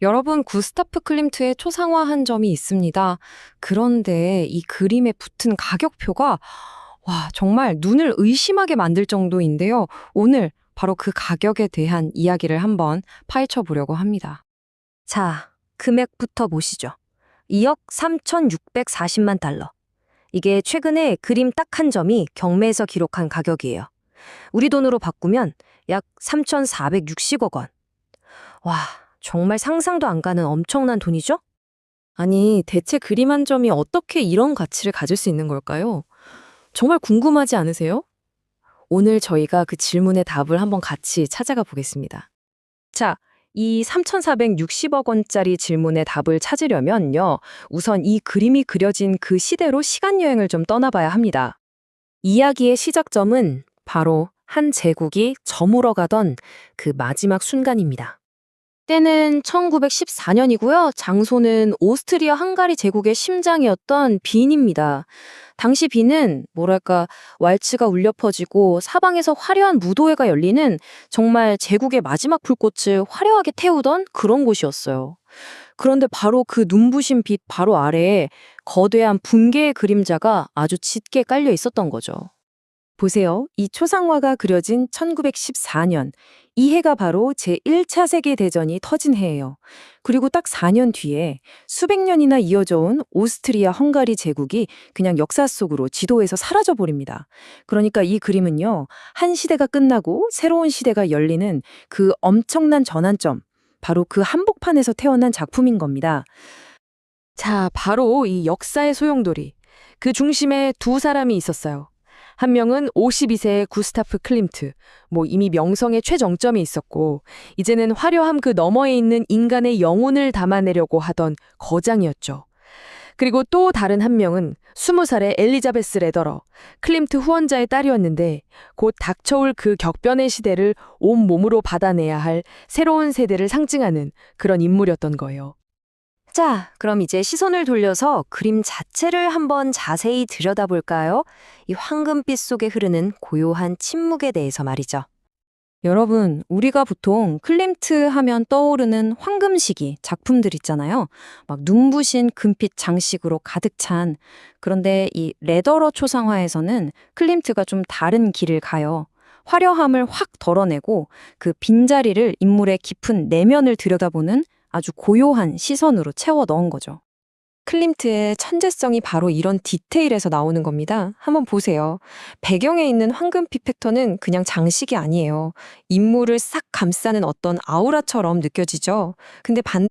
여러분, 구스타프 클림트의 초상화한 점이 있습니다. 그런데 이 그림에 붙은 가격표가 와, 정말 눈을 의심하게 만들 정도인데요. 오늘 바로 그 가격에 대한 이야기를 한번 파헤쳐 보려고 합니다. 자, 금액부터 보시죠. 2억 3,640만 달러. 이게 최근에 그림 딱 한 점이 경매에서 기록한 가격이에요. 우리 돈으로 바꾸면 약 3,460억 원. 와, 정말 상상도 안 가는 엄청난 돈이죠? 아니, 대체 그림 한 점이 어떻게 이런 가치를 가질 수 있는 걸까요? 정말 궁금하지 않으세요? 오늘 저희가 그 질문의 답을 한번 같이 찾아가 보겠습니다. 자, 이 3,460억 원짜리 질문의 답을 찾으려면요. 우선 이 그림이 그려진 그 시대로 시간 여행을 좀 떠나봐야 합니다. 이야기의 시작점은 바로 한 제국이 저물어가던 그 마지막 순간입니다. 때는 1914년이고요. 장소는 오스트리아 헝가리 제국의 심장이었던 빈입니다. 당시 빈은 뭐랄까 왈츠가 울려 퍼지고 사방에서 화려한 무도회가 열리는 정말 제국의 마지막 불꽃을 화려하게 태우던 그런 곳이었어요. 그런데 바로 그 눈부신 빛 바로 아래에 거대한 붕괴의 그림자가 아주 짙게 깔려 있었던 거죠. 보세요. 이 초상화가 그려진 1914년. 이 해가 바로 제1차 세계대전이 터진 해예요. 그리고 딱 4년 뒤에 수백 년이나 이어져 온 오스트리아 헝가리 제국이 그냥 역사 속으로 지도에서 사라져 버립니다. 그러니까 이 그림은요. 한 시대가 끝나고 새로운 시대가 열리는 그 엄청난 전환점. 바로 그 한복판에서 태어난 작품인 겁니다. 자, 바로 이 역사의 소용돌이. 그 중심에 두 사람이 있었어요. 한 명은 52세의 구스타프 클림트, 뭐 이미 명성의 최정점이 있었고, 이제는 화려함 그 너머에 있는 인간의 영혼을 담아내려고 하던 거장이었죠. 그리고 또 다른 한 명은 20살의 엘리자베스 레더러, 클림트 후원자의 딸이었는데, 곧 닥쳐올 그 격변의 시대를 온 몸으로 받아내야 할 새로운 세대를 상징하는 그런 인물이었던 거예요. 자, 그럼 이제 시선을 돌려서 그림 자체를 한번 자세히 들여다볼까요? 이 황금빛 속에 흐르는 고요한 침묵에 대해서 말이죠. 여러분, 우리가 보통 클림트 하면 떠오르는 황금시기 작품들 있잖아요. 막 눈부신 금빛 장식으로 가득 찬. 그런데 이 레더러 초상화에서는 클림트가 좀 다른 길을 가요. 화려함을 확 덜어내고 그 빈자리를 인물의 깊은 내면을 들여다보는 아주 고요한 시선으로 채워 넣은 거죠. 클림트의 천재성이 바로 이런 디테일에서 나오는 겁니다. 한번 보세요. 배경에 있는 황금빛 팩터는 그냥 장식이 아니에요. 인물을 싹 감싸는 어떤 아우라처럼 느껴지죠. 근데 반